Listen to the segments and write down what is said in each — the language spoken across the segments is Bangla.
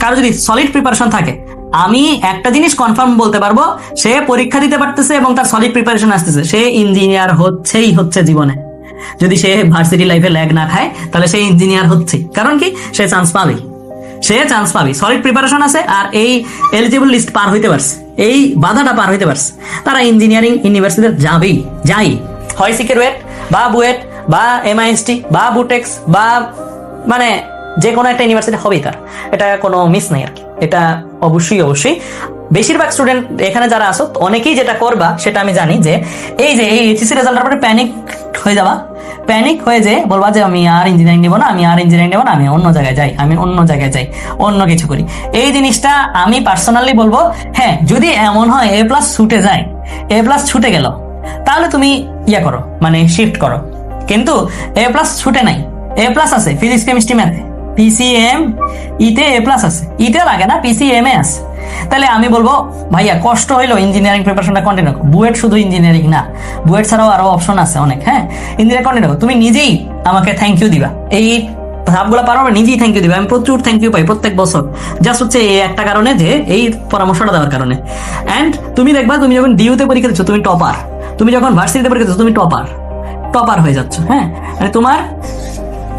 কারও যদি সলিড প্রিপারেশন থাকে, আমি একটা জিনিস কনফার্ম বলতে পারব, সে পরীক্ষা দিতে পারতেছে এবং তার সলিড প্রিপারেশন আসতেছে। সে ইঞ্জিনিয়ার হচ্ছেই হচ্ছে জীবনে। যদি সে ভার্সিটি লাইফে ল্যাগ না খায়, তাহলে সে ইঞ্জিনিয়ার হচ্ছে কারণ কি? সে চান্স পাবেই। সে চান্স পাবে সলিড প্রিপারেশন আছে আর এই এলিজিবল লিস্ট পার হইতে পারছে। এই বাধাটা পার হইতে পারছে। তারা ইঞ্জিনিয়ারিং ইউনিভার্সিটিতে যাবেই, যাই। হয় সিকেরওয়েট বা বুয়েট বা এমআইএসটি বা বুটেক্স বা মানে যে কোনো একটা ইউনিভার্সিটি হবেই তার। এটা কোনো মিস নাই আর কি। এটা অবশ্যই অবশ্যই। বেশিরভাগ স্টুডেন্ট এখানে যারা আসো অনেকেই যেটা করবা, সেটা আমি জানি যে, এই যে এই এইচএসসি রেজাল্টের পরে প্যানিক হয়ে যাবা। প্যানিক হয়ে যে বলবা যে, আমি আর ইঞ্জিনিয়ারিং নেব না, আমি আর ইঞ্জিনিয়ারিং নেব না, আমি অন্য জায়গায় যাই, আমি অন্য জায়গায় যাই, অন্য কিছু করি। এই জিনিসটা আমি পার্সোনালি বলব হ্যাঁ যদি এমন হয় এ প্লাস ছুটে যায় এ প্লাস ছুটে গেল, তাহলে তুমি ইয়া করো মানে শিফট করো। কিন্তু এ প্লাস ছুটে নাই এ প্লাস আছে ফিজিক্স কেমিস্ট্রি ম্যাথে পিসিএম ইতে এ প্লাস আছে। ইতে লাগে না পিসিএম এ আছে। তাহলে আমি বলব, ভাইয়া, কষ্ট হইল ইঞ্জিনিয়ারিং প্রিপারেশনটা কন্টিনিউ বুয়েট শুধু ইঞ্জিনিয়ারিং না। বুয়েট ছাড়াও আরও অপশন আছে অনেক হ্যাঁ? ইঞ্জিনিয়ারিং কন্টিনিউ তুমি নিজেই আমাকে থ্যাংক ইউ দিবা। এই ধাপগুলো পারো না নিজেই থ্যাংক ইউ দিবা। আমি প্রচুর থ্যাংক ইউ পাই প্রত্যেক বছর। জাস্ট হচ্ছে এই একটা কারণে যে, এই পরামর্শটা দেওয়ার কারণে। অ্যান্ড তুমি দেখবা, তুমি যখন ডিউতে পরীক্ষা দিচ্ছ, তুমি টপার তুমি যখন ভার্সিটিতে পরীক্ষা দিচ্ছ, তুমি টপার টপার হয়ে যাচ্ছ হ্যাঁ? মানে তোমার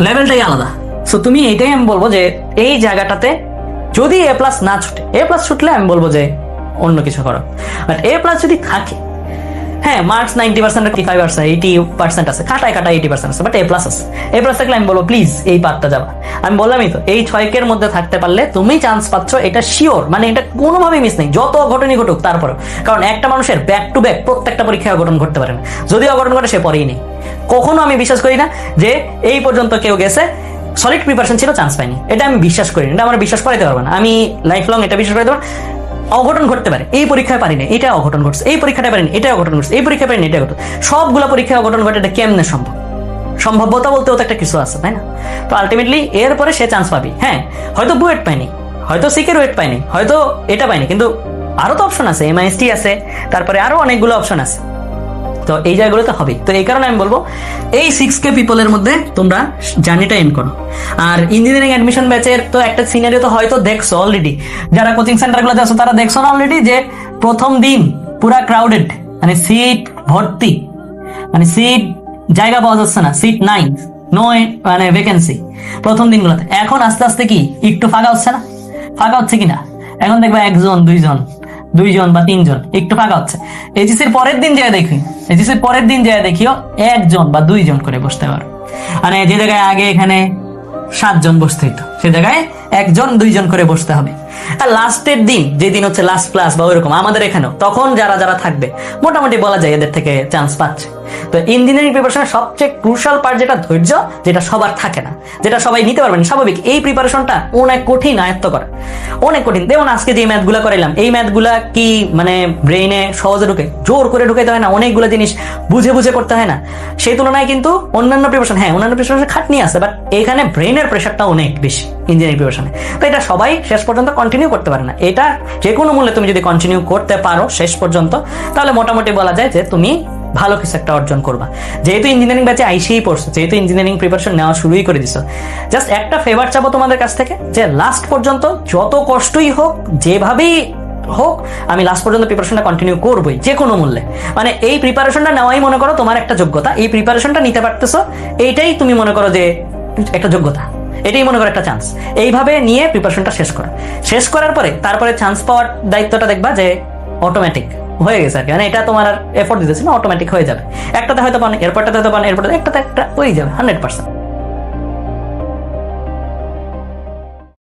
লেভেলটাই আলাদা। সো তুমি এটাই আমি বলব যে এই জায়গাটাতে যদি এ প্লাস না ছুটে এ প্লাস ছুটলে আমি বলব যে অন্য কিছু করো। বাট এ প্লাস যদি থাকে হ্যাঁ marks ninety percent five percent eighty percent আছে কাটায় কাটা এইটি পার্সেন্ট আছে বাট এ প্লাস আছে। এ প্লাস থাকলে আমি বলব প্লিজ এই পার্টটা যাবা। আমি বললামই তো, এই ছয়কের মধ্যে থাকতে পারলে তুমি চান্স পাচ্ছ, এটা শিওর মানে এটা কোনোভাবেই মিস নেই, যত অঘটনই ঘটুক তারপরে কারণ একটা মানুষের ব্যাক টু ব্যাক প্রত্যেকটা পরীক্ষায় অঘটন ঘটতে পারে না। যদি অঘটন ঘটে, সে পরেই নেই। কখনো আমি বিশ্বাস করি না যে এই পর্যন্ত কেউ গেছে সলিড প্রিপারেশন ছিল চান্স পাইনি। এটা আমি বিশ্বাস করি এটা আমার বিশ্বাস করাইতে পারব না। আমি লাইফ লং এটা বিশ্বাস করাইতে পারব অঘটন ঘটতে পারে, এই পরীক্ষায় পারি না এটা অঘটন ঘটছে। এই পরীক্ষাটা পারিনি এটা অঘটন ঘটছে। এই পরীক্ষা পারিনি এটা ঘটছে। সবগুলো পরীক্ষায় অঘটন ঘটে, এটা কেমনে সম্ভব? সম্ভাব্যতা বলতেও তো একটা কিছু আছে, তাই না? তো আলটিমেটলি এরপরে সে চান্স পাবি। হ্যাঁ হয়তো বুয়েট পাইনি হয়তো সিকের ওয়েট পাইনি হয়তো এটা পাইনি কিন্তু আরও তো অপশন আছে এমআইএসটি আছে, তারপরে আরও অনেকগুলো অপশন আছে। তো এই জায়গাগুলোতে হবে। তো এই কারণে আমি বলব, এই সিক্স কে পিপলের মধ্যে তোমরা জার্নিটা এন্ড করো। আর ইঞ্জিনিয়ারিং অ্যাডমিশন ব্যাচের তো একটা সিনারিও তো হয়তো দেখছ অলরেডি যারা কোচিং সেন্টারগুলোতে আছো, তারা দেখছ না অলরেডি যে প্রথম দিন পুরা ক্রাউডেড মানে সিট ভর্তি। মানে সিট জায়গা পাওয়া যাচ্ছে না সিট নাই নো মানে ভ্যাকেন্সি প্রথম দিনগুলোতে। এখন আস্তে আস্তে কি, একটু ফাঁকা হচ্ছে না? ফাঁকা হচ্ছে কিনা? এখন দেখবা একজন, দুইজন। দুইজন বা তিনজন, একটু ফাঁকা হচ্ছে। এইচএসির পরের দিন যায় দেখি। এইচএসির পরের দিন যায় দেখিও একজন বা দুইজন করে বসতে পারো। মানে যে জায়গায় আগে এখানে সাতজন বসতে হইতো। সে জায়গায় একজন, দুইজন করে বসতে হবে। আর লাস্টের দিন, যেদিন হচ্ছে লাস্ট ক্লাস বা ওইরকম আমাদের এখানেও, তখন যারা যারা থাকবে, মোটামুটি বলা যায় এদের থেকে চান্স পাচ্ছে। তো ইঞ্জিনিয়ারিং প্রিপারেশনের সবচেয়ে ক্রুশাল পার্ট যেটা ধৈর্য, যেটা সবার থাকে না, যেটা সবাই নিতে পারবেন স্বাভাবিক, এই প্রিপারেশনটা অনেক কঠিন আয়ত্ত করা। অনেক কঠিন। যেমন আজকে যে ম্যাথগুলা করাইলাম, এই ম্যাথগুলা কি মানে ব্রেইনে সহজে ঢুকে, জোর করে ঢুকাইতে হয় না, অনেকগুলো জিনিস বুঝে বুঝে করতে হয় না, সেই তুলনায় কিন্তু অন্যান্য প্রিপারেশন হ্যাঁ অন্যান্য প্রিপারেশন খাটনি আছে বাট এখানে ব্রেইনের প্রেশারটা অনেক বেশি ইঞ্জিনিয়ারিং প্রিপারেশনে তো এটা সবাই শেষ পর্যন্ত কন্টিনিউ করতে পারে না। এটা যে কোনো মূল্যে তুমি যদি কন্টিনিউ করতে পারো শেষ পর্যন্ত, তাহলে মোটামুটি বলা যায় যে তুমি ভালো কিছু একটা অর্জন করবা। যেহেতু ইঞ্জিনিয়ারিং ব্যাচে আইসিই পড়ছো, যেহেতু ইঞ্জিনিয়ারিং প্রিপারেশন নেওয়া শুরুই করে দিছো জাস্ট একটা ফেভার চাবো তোমাদের কাছ থেকে, যে লাস্ট পর্যন্ত যত কষ্টই হোক, যেভাবেই হোক, আমি লাস্ট পর্যন্ত প্রিপারেশনটা কন্টিনিউ করবোই যে কোনো মূল্যে। মানে এই প্রিপারেশনটা নেওয়াই মনে করো তোমার একটা যোগ্যতা, এই প্রিপারেশনটা নিতে পারতেছো, এইটাই তুমি মনে করো যে একটা যোগ্যতা। এটাই মনে করো একটা চান্স এইভাবে নিয়ে প্রিপারেশনটা শেষ করা। শেষ করার পরে তারপরে চান্স পাওয়ার দায়িত্বটা দেখবা যে অটোমেটিক হয়ে গেছে আর কি। মানে এটা তোমার এফোর্ট দিতেছে না অটোমেটিক হয়ে যাবে। একটাতে হয়তো পান, এরপরটাতে হয়তো পান, এরপরটাতে একটাতে একটা হয়ে যাবে হান্ড্রেড পার্সেন্ট